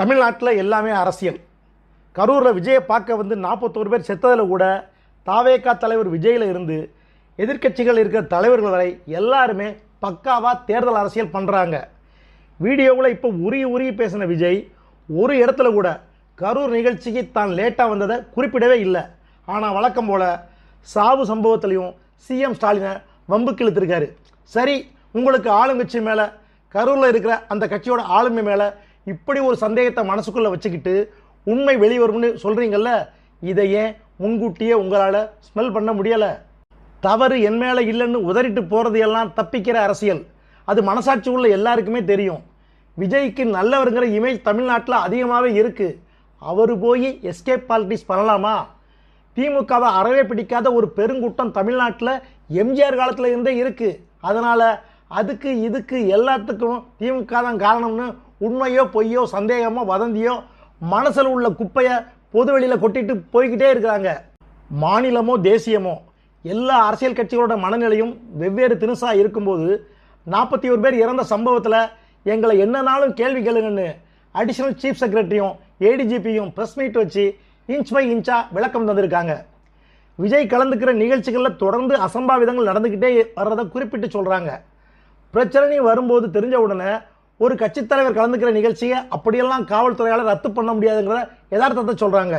தமிழ்நாட்டில் எல்லாமே அரசியல். கரூரில் விஜயை பார்க்க வந்து நாற்பத்தோரு பேர் செத்ததில் கூட தாவேகா தலைவர் விஜயில் இருந்து எதிர்க்கட்சிகள் இருக்கிற தலைவர்கள் வரை எல்லாருமே பக்காவாக தேர்தல் அரசியல் பண்ணுறாங்க வீடியோவில் இப்போ உருகி உருகி பேசின விஜய் ஒரு இடத்துல கூட கரூர் நிகழ்ச்சிக்கு தான் லேட்டாக வந்ததை குறிப்பிடவே இல்லை. ஆனால் வழக்கம் போல் சாவு சம்பவத்திலையும் சிஎம் ஸ்டாலினை வம்புக்கு இழுத்துருக்காரு சரி உங்களுக்கு ஆளுங்கட்சி மேலே கரூரில் இருக்கிற அந்த கட்சியோட ஆளுமை மேலே இப்படி ஒரு சந்தேகத்தை மனசுக்குள்ளே வச்சுக்கிட்டு உண்மை வெளிவரும்னு சொல்கிறீங்கல்ல இதை ஏன் முன்கூட்டியே உங்களால் ஸ்மெல் பண்ண முடியலை. தவறு என் மேலே இல்லைன்னு உதறிட்டு போகிறது எல்லாம் தப்பிக்கிற அரசியல். அது மனசாட்சி உள்ள எல்லாருக்குமே தெரியும். விஜய்க்கு நல்லவருங்கிற இமேஜ் தமிழ்நாட்டில் அதிகமாகவே இருக்குது அவர் போய் எஸ்கேப் பாலிட்டிக்ஸ் பண்ணலாமா? திமுகவை அறவே பிடிக்காத ஒரு பெருங்கூட்டம் தமிழ்நாட்டில் எம்ஜிஆர் காலத்தில் இருந்தே இருக்குது அதனால் அதுக்கு இதுக்கு எல்லாத்துக்கும் திமுக தான் காரணம்னு உண்மையோ பொய்யோ சந்தேகமோ வதந்தியோ மனசில் உள்ள குப்பையை பொதுவெளியில் கொட்டிட்டு போய்கிட்டே இருக்கிறாங்க. மாநிலமோ தேசியமோ எல்லா அரசியல் கட்சிகளோட மனநிலையும் வெவ்வேறு தினுசாக இருக்கும்போது நாற்பத்தி ஒரு பேர் இறந்த சம்பவத்தில் எங்களை என்னனாலும் கேள்வி கேளுங்கன்னு அடிஷனல் சீஃப் செக்ரட்டரியும் ஏடிஜிபியும் ப்ரெஸ் மீட் வச்சு இன்ச் பை இன்ச்சாக விளக்கம் தந்திருக்காங்க. விஜய் கலந்துக்கிற நிகழ்ச்சிகளில் தொடர்ந்து அசம்பாவிதங்கள் நடந்துக்கிட்டே வர்றதை குறிப்பிட்டு சொல்கிறாங்க பிரச்சனை வரும்போது தெரிஞ்ச உடனே ஒரு கட்சித் தலைவர் கலந்துக்கிற நிகழ்ச்சியை அப்படியெல்லாம் காவல்துறையால் ரத்து பண்ண முடியாதுங்கிற யதார்த்தத்தை சொல்கிறாங்க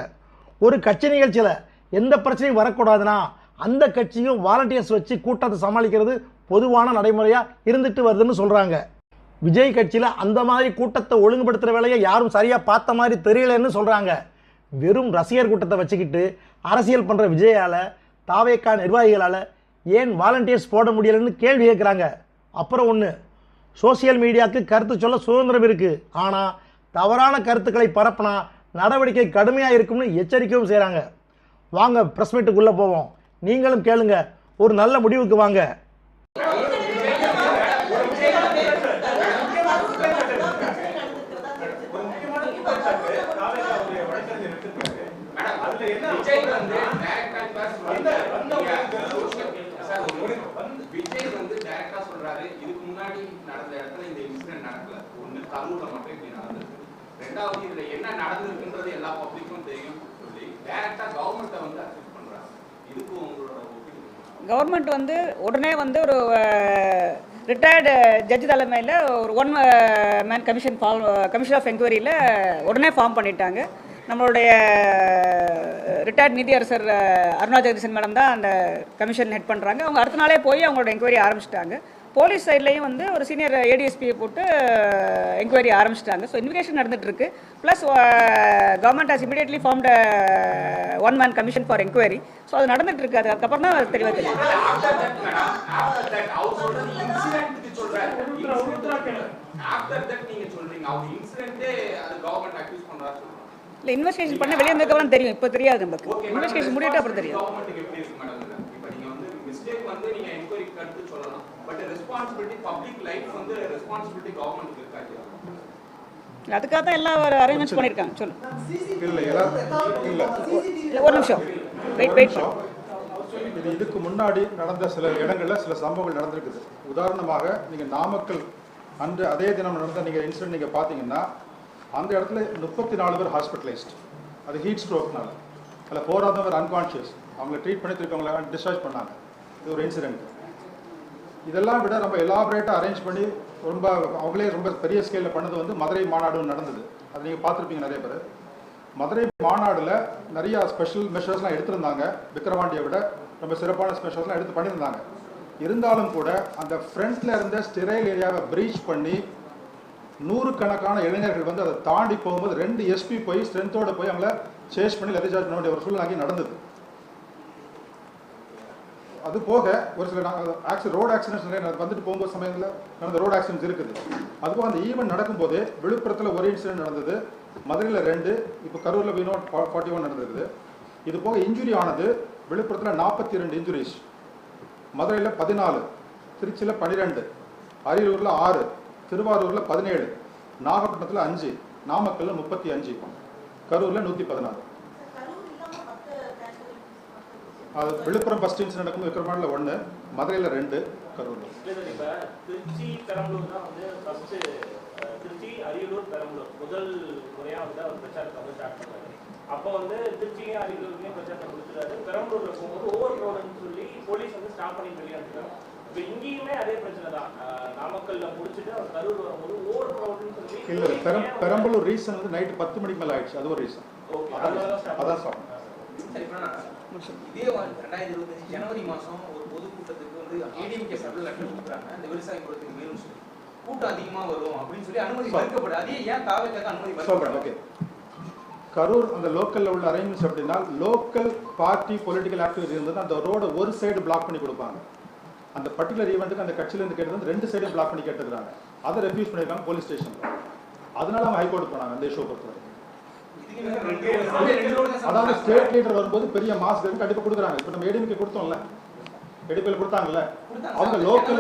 ஒரு கட்சி நிகழ்ச்சியில் எந்த பிரச்சனையும் வரக்கூடாதுன்னா அந்த கட்சியும் வாலண்டியர்ஸ் வச்சு கூட்டத்தை சமாளிக்கிறது பொதுவான நடைமுறையாக இருந்துட்டு வருதுன்னு சொல்கிறாங்க விஜய் கட்சியில் அந்த மாதிரி கூட்டத்தை ஒழுங்குபடுத்துகிற வேலையை யாரும் சரியாக பார்த்த மாதிரி தெரியலன்னு சொல்கிறாங்க வெறும் ரசிகர் கூட்டத்தை வச்சுக்கிட்டு அரசியல் பண்ணுற விஜயால் தாவேக்கா நிர்வாகிகளால் ஏன் வாலண்டியர்ஸ் போட முடியலைன்னு கேள்வி கேட்குறாங்க அப்புறம் ஒன்று சோசியல் மீடியாவுக்கு கருத்து சொல்ல சுதந்திரம் இருக்குது ஆனால் தவறான கருத்துக்களை பரப்புனா நடவடிக்கை கடுமையாக இருக்கும்னு எச்சரிக்கையும் செய்கிறாங்க வாங்க ப்ரெஸ் மீட்டுக்குள்ளே போவோம் நீங்களும் கேளுங்க ஒரு நல்ல முடிவுக்கு வாங்க விஜய் வந்து டைரக்டா சொல்றாரு இதுக்கு முன்னாடி நடந்த இடத்துல இந்த இன்சிடென்ட் நடக்கல. ஒண்ணு கரூர்ல மட்டும் இப்படி நடந்திருக்கு ரெண்டாவது இதுல என்ன நடந்திருக்குன்றது எல்லா பப்ளிக்கும் தெரியும் சொல்லி டைரக்டா கவர்மெண்ட்டை வந்து அக்செப்ட் பண்றாங்க. இதுக்கு உங்களோட கவர்மெண்ட் வந்து உடனே வந்து ஒரு ரிட்டையர்டு ஜட்ஜ் தலைமையில் ஒரு one man commission form commission of என்கொயரியில் உடனே ஃபார்ம் பண்ணிட்டாங்க. நம்மளுடைய ரிட்டையர்ட் நீதியரசர் அருணா ஜெகதீசன் மேடம் தான் அந்த கமிஷன் ஹெட் பண்ணுறாங்க அவங்க அடுத்த நாளே போய் அவங்களோட என்கொயரி ஆரம்பிச்சிட்டாங்க. போலீஸ் சைட்லேயும் வந்து ஒரு சீனியர் ஏடிஎஸ்பியை போட்டு என்கொயரி ஆரம்பிச்சிட்டாங்க. ஸோ இன்வெஸ்டிகேஷன் நடந்துட்டு இருக்கு plus government has immediately formed one man commission for enquiry so அது நடந்துட்டு இருக்கு அதுக்கப்புறம் தான் அது தெளிவாக தெரியும் இல்லை இன்வெஸ்டிகேஷன் பண்ண வெளியே வந்ததுக்கப்புறம் தெரியும். இப்போ தெரியாது நமக்கு. இன்வெஸ்டிகேஷன் முடிவிட்டு அப்புறம் தெரியும் பட் ரெஸ்பான்சிபிலிட்டி பப்ளிக் லைஃப் வந்து ரெஸ்பான்சிபிலிட்டி கவர்மெண்ட்டுக்கு இருக்காது. அதுக்காக தான் எல்லா அரேஞ்ச்மெண்ட்ஸ் பண்ணியிருக்காங்க. சொல்லு. இல்லை ஒரு நிமிஷம். வெயிட் வெயிட் இது இதுக்கு முன்னாடி நடந்த சில இடங்களில் சில சம்பவங்கள் நடந்திருக்குது. உதாரணமாக நீங்கள் நாமக்கல் அன்று அதே தினம் நடந்த நீங்கள் இன்சிடென்ட் நீங்கள் பார்த்தீங்கன்னா அந்த இடத்துல முப்பத்தி நாலு பேர் ஹாஸ்பிட்டலைஸ்ட் அது ஹீட் ஸ்ட்ரோக்னால அதில் போராதவர் அன்கான்ஷியஸ் அவங்கள ட்ரீட் பண்ணி திருப்பி அவங்கள டிஸ்சார்ஜ் பண்ணாங்க. இது ஒரு இன்சிடென்ட் இதெல்லாம் விட ரொம்ப எலாபரேட்டாக அரேஞ்ச் பண்ணி ரொம்ப அவங்களே ரொம்ப பெரிய ஸ்கேலில் பண்ணது வந்து மதுரை மாநாடு நடந்தது. அது நீங்கள் பார்த்துருப்பீங்க நிறைய பேர். மதுரை மாநாடில் நிறையா ஸ்பெஷல் மெஷர்ஸ்லாம் எடுத்திருந்தாங்க. விக்ரவாண்டியை விட ரொம்ப சிறப்பான ஸ்பெஷல்ஸ்லாம் எடுத்து பண்ணியிருந்தாங்க. இருந்தாலும் கூட அந்த ஃப்ரண்ட்ல இருந்த ஸ்டிரைல் ஏரியாவை ப்ரீச் பண்ணி நூறுக்கணக்கான இளைஞர்கள் வந்து அதை தாண்டி போகும்போது ரெண்டு எஸ்பி போய் ஸ்ட்ரென்த்தோடு போய் அவங்கள சேஸ் பண்ணி லெதர் சார்ஜ் பண்ண வேண்டிய ஒரு சூழ்நிலை நடந்தது. அது போக ஒரு சில ஆக்சிடென்ட் ரோடு ஆக்சிடென்ட்ஸ் நிறைய வந்துட்டு போகும்போது சமயத்தில் நடந்த ரோடு ஆக்சிடென்ட்ஸ் இருக்குது. அதுபோக அந்த ஈவெண்ட் நடக்கும்போது விழுப்புரத்தில் ஒரு இன்சிடென்ட் நடந்தது மதுரையில் ரெண்டு இப்போ கரூரில் வினோ ஃபார்ட்டி ஒன் நடந்திருக்குது இது போக இன்ஜுரி ஆனது விழுப்புரத்தில் நாற்பத்தி ரெண்டு இன்ஜுரிஸ் மதுரையில் பதினாலு திருச்சியில் பன்னிரெண்டு அரியலூரில் ஆறு திருவாரூரில் பதினேழு நாகப்பட்டினத்தில் அஞ்சு நாமக்கல்ல முப்பத்தி அஞ்சு கரூரில் நூற்றி பதினாறு அது விழுப்புரம் ஃபர்ஸ்ட் இன்சிடென்ட் நடக்கும் விக்ரமாண்டில் ஒன்று மதுரையில் ரெண்டு சார், இப்ப திருச்சி பெரம்பலூர் தான் வந்து ஃபர்ஸ்ட் அஹ், திருச்சி அரியலூர் பெரம்பலூர். முதல் முறையா வந்து அவர் பிரச்சாரத்தை வந்து ஸ்டார்ட் பண்ணாரு. அப்போ வந்து திருச்சியும் அரியலூர்லயும் பிரச்சாரத்தை கொடுத்துட்டாரு பெரம்பலூர்ல போகும்போது ஓவர் க்ரௌடுன்னு சொல்லி போலீஸ் வந்து ஸ்டாப் பண்ணி வெளியே அனுப்பிட்டாங்க இப்போ இங்கேயுமே அதே பிரச்சனை தான். நாமக்கல்ல முடிச்சுட்டு அவர் கரூர் வரும்போது ஓவர் க்ரௌடுன்னு சொல்லி இல்லை பெரம்பலூர் ரீசன் வந்து நைட்டு பத்து மணிக்கு மேலே ஆயிடுச்சு. அது ஒரு ரீசன் அதான் stop. இதே ரெண்டாயிரத்தி இருபத்தஞ்சு ஜனவரி மாசம் ஒரு பொதுக்கூட்டத்துக்கு வந்து ஏடிஎம்கே சார்பில் லெட்டர் கொடுக்குறாங்க. இந்த விவசாய குளத்துக்கு சொல்லி. கூட்டம் அதிகமா வரும் அப்படின்னு சொல்லி அனுமதி மறுக்கப்படும் அதே ஏன் தாவைக்காக அனுமதி மறுக்கப்படும் கரூர் அந்த லோக்கலில் உள்ள அரேஞ்ச்மெண்ட்ஸ் அப்படின்னா லோக்கல் பார்ட்டி பொலிட்டிக்கல் ஆக்டிவிட்டி இருந்தது. அந்த ரோட ஒரு சைடு பிளாக் பண்ணி கொடுப்பாங்க. அந்த பர்டிகுலர் ஈவெண்ட்டுக்கு அந்த கட்சியிலேருந்து கேட்டது ரெண்டு சைடும் பிளாக் பண்ணி கேட்டுக்கிறாங்க. அதை ரெஃப்யூஸ் பண்ணியிருக்காங்க போலீஸ் ஸ்டேஷனில் அதனால அவங்க ஹைகோர்ட் போனாங்க அந்த இஷ்யூ பொறுத்தவரை இதுக்கு மேல ரெண்டு ரோடு- ரெண்டு ரோடு தான் அதாவது. ஸ்டேட் லீடர் வரும்போது பெரிய மாஸ்க் கண்டிப்பாக கொடுக்குறாங்க. இப்போ நம்ம ஏடிஎம்கே கொடுத்தோம்ல. எடுப்பில் கொடுத்தாங்கல்ல. கொடுத்தாங்க. அவங்க லோக்கல்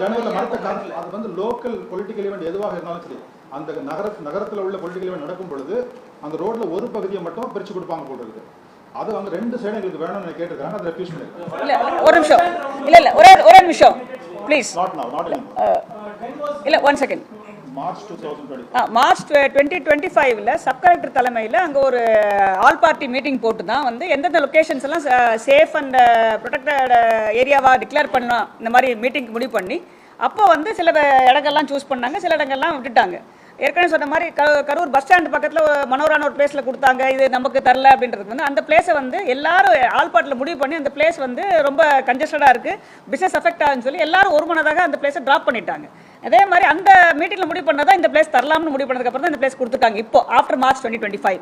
ஜனவரில மறுத்த அது வந்து லோக்கல் பொலிட்டிக்கல் ஈவெண்ட் எதுவாக இருந்தாலும் சரி அந்த நகர நகரத்தில் உள்ள பொலிட்டிக்கல் ஈவெண்ட் நடக்கும் பொழுது அந்த ரோட்ல ஒரு பகுதியை மட்டும் பிரிச்சு கொடுப்பாங்க போல இருக்குது அது வந்து ரெண்டு சைடு எங்களுக்கு வேணும்னு கேட்டிருக்காங்க அதை ரெஃப்யூஸ் பண்ணிருக்காங்க இல்ல ஒரு நிமிஷம். இல்ல இல்ல ஒரே ஒரே நிமிஷம். ப்ளீஸ் நாட் நவ் நாட் இல்ல one second March twenty twenty ஃபைவ்ல சப் கலெக்டர் தலைமையில் அங்கே ஒரு ஆல் பார்ட்டி மீட்டிங் போட்டு தான் வந்து எந்தெந்த லொக்கேஷன்ஸ் எல்லாம் சேஃப் அண்ட் ப்ரொடெக்டட் ஏரியாவாக டிக்ளேர் பண்ணலாம் இந்த மாதிரி மீட்டிங் முடிவு பண்ணி அப்போ வந்து சில இடங்கள்லாம் சூஸ் பண்ணாங்க சில இடங்கள்லாம் விட்டுட்டாங்க. ஏற்கனவே சொன்ன மாதிரி க கரூர் பஸ் ஸ்டாண்ட் பக்கத்தில் மனோரான ஒரு பிளேஸில் கொடுத்தாங்க இது நமக்கு தரல அப்படின்றது வந்து அந்த பிளேஸை வந்து எல்லாரும் ஆல் பார்ட்டில் முடிவு பண்ணி அந்த பிளேஸ் வந்து ரொம்ப கன்ஜஸ்டடாக இருக்குது பிஸ்னஸ் அஃபெக்ட் ஆகுன்னு சொல்லி எல்லாரும் ஒரு மனதாக அந்த பிளேஸை ட்ராப் பண்ணிட்டாங்க. அதே மாதிரி அந்த மீட்டிங்கில் முடிவு பண்ணதான் இந்த பிளேஸ் தரலாம்னு முடிவு பண்ணதுக்கு அப்புறம் தான் இந்த பிளேஸ் கொடுத்துருக்காங்க இப்போ after March twenty twenty five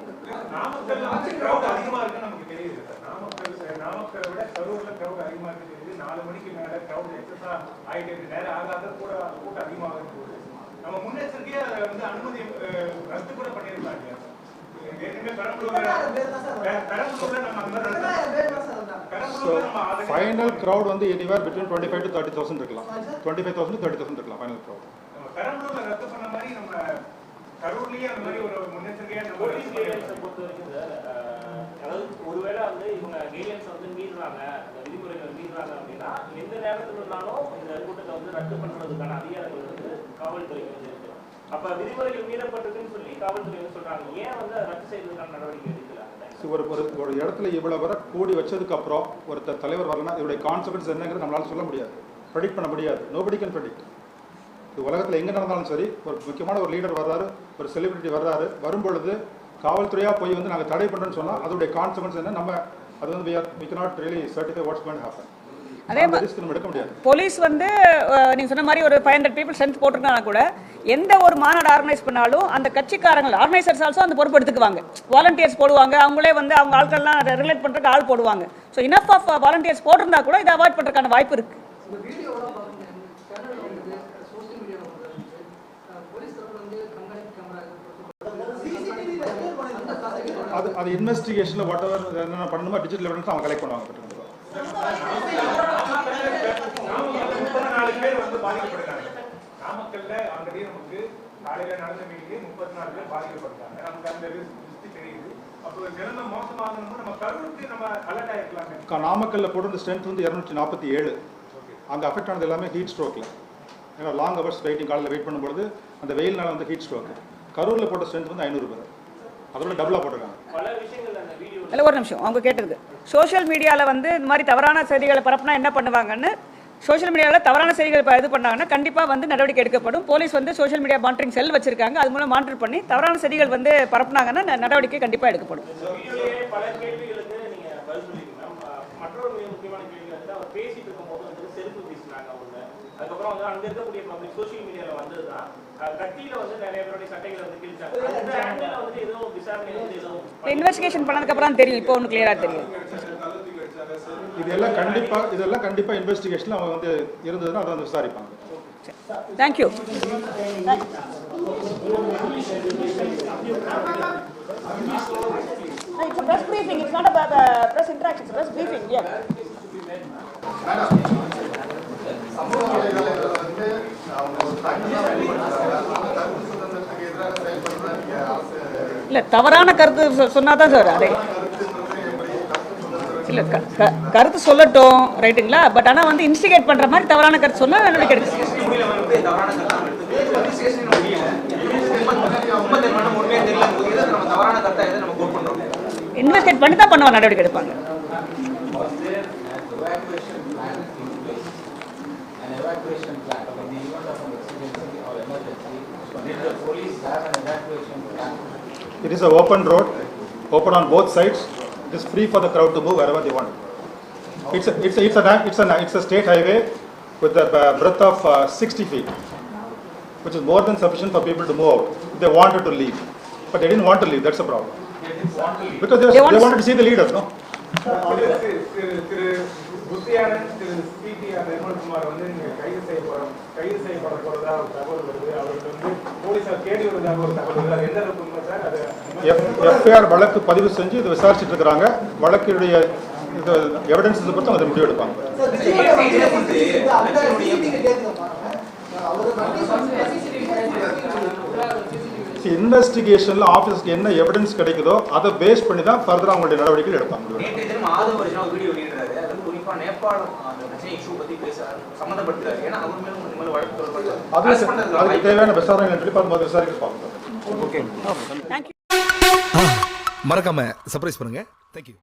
பெரம்பலூர்ல நம்ம அந்த அதை ஃபைனல் க்ரௌட் வந்து anywhere between twenty five to thirty thousand இருக்கலாம். Twenty five thousand thirty thousand இருக்கலாம் ஃபைனல் க்ரௌட் நம்ம பெரம்பலூர்ல ரத்து பண்ண மாதிரி நம்ம கரூர்லயே அந்த மாதிரி ஒரு முன்னெச்சரிக்கையா நம்ம போலீஸ் ரத்து கைட்லைன்ஸை பண்ணிருக்கலாம். பொறுத்த வரைக்கும் சார் அஹ், அதாவது ஒருவேளை வந்து இவங்க கைட்லைன்ஸ் வந்து மீறுறாங்க விதிமுறைகள் மீறுறாங்க அப்படின்னா எந்த நேரத்துல இருந்தாலும் இந்த கூட்டத்தை வந்து ரத்து பண்றதுக்கான அதிகாரங்கள் வந்து காவல்துறைக்கு வந்து இருக்கு அப்ப விதிமுறைகள் மீறப்பட்டிருக்குன்னு சொல்லி காவல்துறை வந்து சொல்றாங்க. ஏன் வந்து ரத்து செய்வதற்கான நடவடிக்கை ஒரு ஒரு ஒரு இடத்துல இவ்வளோ வர கூடி வச்சதுக்கு அப்புறம் ஒருத்தர் தலைவர் வரலன்னா இதோடைய கான்சிக்வன்ஸ் என்னங்கிறது நம்மளால சொல்ல முடியாது. ப்ரெடிக்ட் பண்ண முடியாது. நோபடி கேன் ப்ரெடிக்ட் இது உலகத்தில் எங்கே நடந்தாலும் சரி ஒரு முக்கியமான ஒரு லீடர் வர்றாரு ஒரு செலிபிரிட்டி வர்றாரு வரும்பொழுது காவல்துறையாக போய் வந்து நாங்கள் தடை பண்ணுறோன்னு சொன்னால் அதோடைய கான்சிக்வன்ஸ் என்ன? நம்ம அது வந்து we are we cannot really certify what's going happen அதே முடியாது. போலீஸ் வந்து அஹ், நீங்க சொன்ன மாதிரி ஒரு ஃபைவ் ஹண்ட்ரட் பீப்புள் ஸ்ட்ரென்த் போட்டிருக்காங்க கூட எந்த ஒரு மாநாடு ஆர்கனைஸ் பண்ணாலும் அந்த கட்சிக்காரங்கள் ஆர்கனைசர்ஸ் ஆல்சோ அந்த பொறுப்பு எடுத்துக்குவாங்க. வாலண்டியர்ஸ் போடுவாங்க அவங்களே வந்து அவங்க ஆட்கள்லாம் ரிலேட் பண்ணுறதுக்கு ஆள் போடுவாங்க. ஸோ இனஃப் ஆஃப் வாலண்டியர்ஸ் போட்டிருந்தா கூட இதை அவாய்ட் பண்ணுறதுக்கான வாய்ப்பு இருக்கு. இந்த வீடியோலாம் பாருங்க சேனல் வந்தது சோசியல் மீடியாவில் வந்தது போலீஸ் தரப்புல வந்து கண்காணிப்பு கேமரா அந்த காசுக்கு அது அது இன்வெஸ்டிகேஷனில் வாட் எவர் என்னென்ன பண்ணணுமோ டிஜிட்டல் எவிடன்ஸ் அவங்க கலெக்ட் பண்ணுவாங்க பேர் வந்து பாதிக்கப்பட்டாங்க நாமக்கல்ல ஆல்ரெடி நமக்கு காலையில நடந்த மீட்டிங் முப்பத்தி நாலு பேர் பாதிக்கப்பட்டாங்க. நமக்கு அந்த லிஸ்ட் தெரியுது. நாமக்கல்ல போடுற ஸ்ட்ரென்த் வந்து இரநூத்தி நாற்பத்தி ஏழு. அங்கே அஃபெக்ட் ஆனது எல்லாமே ஹீட் ஸ்ட்ரோக்கில் ஏன்னா லாங் ஹவர்ஸ் வெயிட்டிங் காலையில் வெயிட் பண்ணும்பொழுது அந்த வெயில்னால வந்து ஹீட் ஸ்ட்ரோக் கரூரில் போட்ட ஸ்ட்ரென்த் வந்து ஐநூறு பேர். அதோட டபுளாக போட்டிருக்காங்க. பல விஷயங்கள் அந்த வீடியோ இல்லை ஒரு நிமிஷம். அவங்க கேட்டது. சோஷியல் மீடியாவில் வந்து இந்த மாதிரி தவறான செய்திகளை பரப்புனா என்ன பண்ணுவாங்கன்னு சோஷியல் மீடியாவில் தவறான செய்திகள் இப்ப இது பண்ணாங்கன்னா கண்டிப்பாக வந்து நடவடிக்கை எடுக்கப்படும். போலீஸ் வந்து சோஷியல் மீடியா மானிட்டரிங் செல் வச்சிருக்காங்க. அது மூலம் மானிட்டர் பண்ணி தவறான செய்திகள் வந்து பரப்புனாங்கன்னா நடவடிக்கை கண்டிப்பாக எடுக்கப்படும். அதுக்கப்புறம் வந்து அங்க இருக்கக்கூடிய பப்ளிக் மீடியால வந்ததுதான். கத்தியில வந்து நிறைய பேருடைய சட்டைகளை வந்து கிழிச்சாங்க. அந்த ஆங்கிள் வந்து எதுவும் விசாரணை வந்து எதுவும் இன்வெஸ்டிகேஷன் பண்ணதுக்கப்புறம் தெரியும். இப்போ ஒன்று கிளியராக தெரியும். இதெல்லாம் கண்டிப்பாக இதெல்லாம் கண்டிப்பாக இன்வெஸ்டிகேஷனில் அவங்க வந்து இருந்ததுன்னா அதை வந்து விசாரிப்பாங்க. Thank you It's a press briefing, it's not about the press interaction, it's a press briefing, yeah. இல்ல தவறான கருத்து சொன்னாதான் சார் அதே. இல்லை க கருத்து சொல்லட்டும் ரைட்டுங்களா? பட் ஆனால் வந்து இன்ஸ்டிகேட் பண்ணுற மாதிரி தவறான கருத்து சொன்னால் நடவடிக்கை எடுக்கும் இன்வெஸ்டிகேட் பண்ணி தான் பண்ணுவாங்க நடவடிக்கை எடுப்பாங்க. It is a open road, open on both sides. It is free for the crowd to move wherever they want. It's a, it's a, it's a, it's a, it's a state highway with a uh, breadth of uh, 60 feet, which is more than sufficient for people to move out. if They wanted to leave, but they didn't want to leave, that's the problem. Because they, They want they wanted to see the leader, no? Thiru Thiru Thiru PTR Nirmalkumar வந்து நீங்க கைது செய்ய கைது செய்யப்பட போறதா ஒரு தகவல் வருது அவருக்கு வந்து போலீசார் தேடி வருதாக ஒரு தகவல் வருது அது எந்த அளவுக்கு உண்மை சார் அது எஃப்ஐஆர் வழக்கு பதிவு செஞ்சு இதை விசாரிச்சுட்டு இருக்கிறாங்க. வழக்கினுடைய இது எவிடன்ஸஸ் பொறுத்து அதை முடிவு எடுப்பாங்க. இன்வெஸ்டிகேஷன்ல ஆஃபீஸ்க்கு என்ன எவிடன்ஸ் கிடைக்குதோ அதை பேஸ் பண்ணி தான் ஃபர்தர் அவங்களுடைய நடவடிக்கைகள் எடுப்பாங்க. குறிப்பா நேபாளம் அந்த இஷ்யூ பத்தி பேசுறாரு சம்மந்தப்படுத்துறாரு ஏன்னா அவர் மேலும் இந்த மாதிரி வழக்கு தொடர்பு அதுக்கு தேவையான விசாரணை டிபார்ட்மெண்ட் விசாரிக்க பார்க்கணும் மறக்காம சர்ப்ரைஸ் பண்ணுங்க. தேங்க்யூ